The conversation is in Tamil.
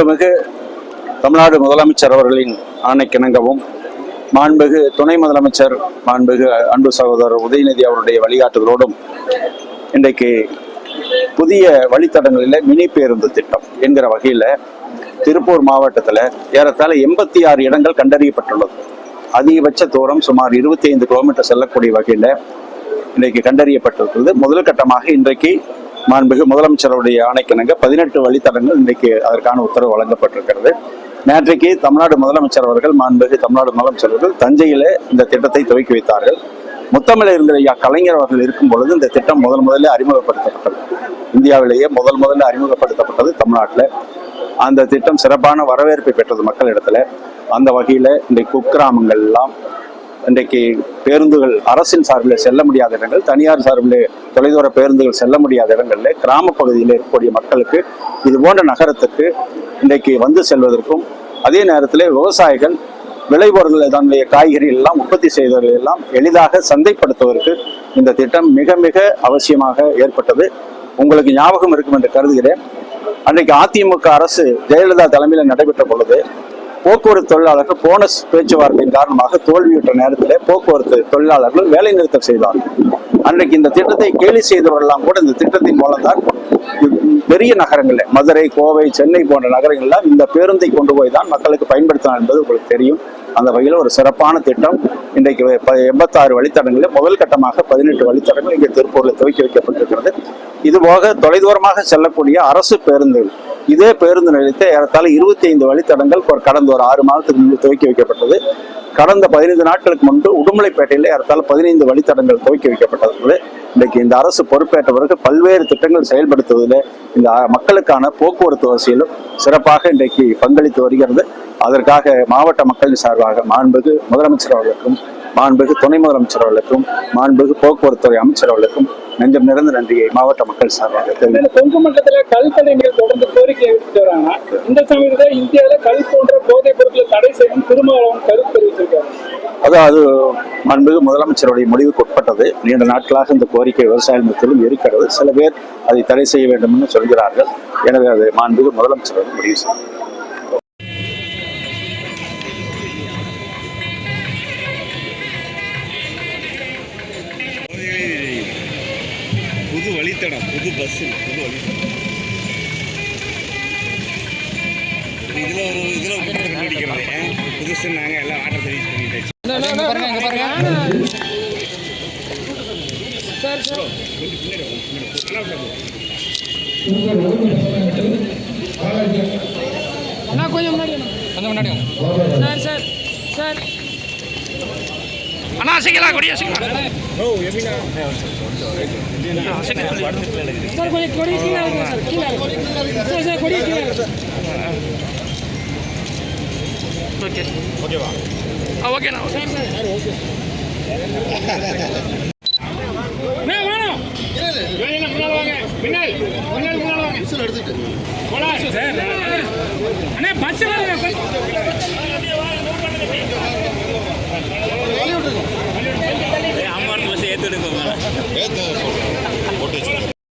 மாண்புமிகு தமிழ்நாடு முதலமைச்சர் அவர்களின் ஆணைக்கிணங்கவும் மாண்புகு துணை முதலமைச்சர் மாண்புகு அன்பு சகோதரர் உதயநிதி அவருடைய வழிகாட்டுதலோடும் இன்றைக்கு புதிய வழித்தடங்களில் மினி பேருந்து திட்டம் என்கிற வகையில் திருப்பூர் மாவட்டத்தில் ஏறத்தாழ எண்பத்தி ஆறு இடங்கள் கண்டறியப்பட்டுள்ளது. அதிகபட்ச தூரம் சுமார் இருபத்தி ஐந்து கிலோமீட்டர் செல்லக்கூடிய வகையில் இன்றைக்கு கண்டறியப்பட்டிருக்கிறது. முதல் கட்டமாக இன்றைக்கு மாண்புமிகு முதலமைச்சருடைய ஆணைக்கிணங்க பதினெட்டு வழித்தடங்கள் இன்றைக்கு அதற்கான உத்தரவு வழங்கப்பட்டிருக்கிறது. நேற்றைக்கு தமிழ்நாடு முதலமைச்சர் அவர்கள் மாண்புமிகு தமிழ்நாடு முதலமைச்சர் அவர்கள் தஞ்சையில இந்த திட்டத்தை துவக்கி வைத்தார்கள். முத்தமிழ் இருந்த ஐயா கலைஞர் அவர்கள் இருக்கும் பொழுது இந்த திட்டம் முதல் முதல்ல அறிமுகப்படுத்தப்பட்டது. இந்தியாவிலேயே முதல் முதல்ல அறிமுகப்படுத்தப்பட்டது தமிழ்நாட்டில். அந்த திட்டம் சிறப்பான வரவேற்பை பெற்றது மக்களிடத்துல. அந்த வகையில இன்றைக்கு குக்கிராமங்கள் எல்லாம் இன்றைக்கு பேருந்துகள் அரசின் சார்பில் செல்ல முடியாத இடங்கள் தனியார் சார்பில் தொலைதூர பேருந்துகள் செல்ல முடியாத இடங்களில் கிராம பகுதியில் இருக்கக்கூடிய மக்களுக்கு இது போன்ற நகரத்துக்கு இன்றைக்கு வந்து செல்வதற்கும் அதே நேரத்தில் விவசாயிகள் விளைபொருள் தன்னுடைய காய்கறிகள் எல்லாம் உற்பத்தி செய்தவர்கள் எல்லாம் எளிதாக சந்தைப்படுத்துவதற்கு இந்த திட்டம் மிக மிக அவசியமாக ஏற்பட்டது. உங்களுக்கு ஞாபகம் இருக்கும் என்று கருதுகிறேன். அன்றைக்கு அதிமுக அரசு ஜெயலலிதா தலைமையில் நடைபெற்ற பொழுது போக்குவரத்து தொழிலாளர்கள் போனஸ் பேச்சுவார்த்தையின் காரணமாக தோல்வியுற்ற நேரத்தில் போக்குவரத்து தொழிலாளர்கள் வேலை நிறுத்தம் செய்தார்கள். அன்றைக்கு இந்த திட்டத்தை கேலி செய்தவர்கள்லாம் கூட இந்த திட்டத்தின் மூலம்தான் பெரிய நகரங்களில் மதுரை கோவை சென்னை போன்ற நகரங்கள்லாம் இந்த பேருந்தை கொண்டு போய் தான் மக்களுக்கு பயன்படுத்தினார் என்பது உங்களுக்கு தெரியும். அந்த வகையில் ஒரு சிறப்பான திட்டம். இன்றைக்கு ப- எண்பத்தாறு வழித்தடங்களில் முதல் கட்டமாக பதினெட்டு வழித்தடங்கள் இங்கே திருப்பூரில் துவக்கி வைக்கப்பட்டிருக்கிறது. இதுபோக தொலைதூரமாக செல்லக்கூடிய அரசு பேருந்துகள் இதே பேருந்து நிலையத்தை ஏறத்தாழ இருபத்தி ஐந்து வழித்தடங்கள் ஒரு கடந்த ஒரு ஆறு மாதத்துக்கு முன்பு துவக்கி வைக்கப்பட்டது. கடந்த பதினைந்து நாட்களுக்கு முன்பு உடுமலைப்பேட்டையில் ஏறத்தாழ பதினைந்து வழித்தடங்கள் துவக்கி வைக்கப்பட்டது இன்றைக்கு இந்த அரசு பொறுப்பேற்ற பிறகு பல்வேறு திட்டங்கள் செயல்படுத்துவதில் இந்த மக்களுக்கான போக்குவரத்து வசதியிலும் சிறப்பாக இன்றைக்கு பங்களித்து வருகிறது. அதற்காக மாவட்ட மக்களின் சார்பாக மாண்புக்கு முதலமைச்சர் அவர்களுக்கும் மாண்புகு துணை முதலமைச்சர் அவர்களுக்கும் மாண்புகு போக்குவரத்துறை அமைச்சர் அவர்களுக்கும் நெஞ்சம் நிறைந்த நன்றியை மாவட்ட மக்கள் சார்பாக கொங்கு மண்டலத்துல கல்தடைகள் தொடர்ந்து கோரிக்கை எடுத்துட்டு வராங்க. இந்த சமயத்துல இந்தியாவில கல் போன்ற போதைப் பொருட்களை தடை செய்யணும் திருமாவளவன் கருத்து தெரிவிச்சிருக்காரு அதாவது மாண்புமிகு முதலமைச்சருடைய முடிவுக்கு உட்பட்டது. நீண்ட நாட்களாக இந்த கோரிக்கை விவசாய மத்தியிலும் இருக்கிறது. சில பேர் அதை தடை செய்ய வேண்டும் என்று சொல்கிறார்கள். எனவே அது மாண்புமிகு முதலமைச்சர் முடிவு செய்யும் வழித்தடம் புது பஸ் புது வழித்தடம். இதில் ஒரு இதில் ஒரு கண்டுபிடிக்கிறது புதுசு நாங்கள் எல்லாம் வாட்டர் சர்வீஸ் பண்ணிட்டு அண்ணா கொஞ்சம் முன்னாடி கொஞ்சம் முன்னாடி சார் சார் சார். அண்ணா சீக்கிரம் கொடியா சீக்கிரம் சார் கொஞ்சம் கொடி கீழே இருக்கு சார் கீழே இருக்கு சார் சார் கொடி கீழே இருக்கு ஓகே ஓகேவா ஆ ஓகேண்ணா ஓகே அண்ணா, வேணாம். வேணாம், முன்னால வாங்க. பின்னால், முன்னால, முன்னால வாங்க. போலாம். Sir que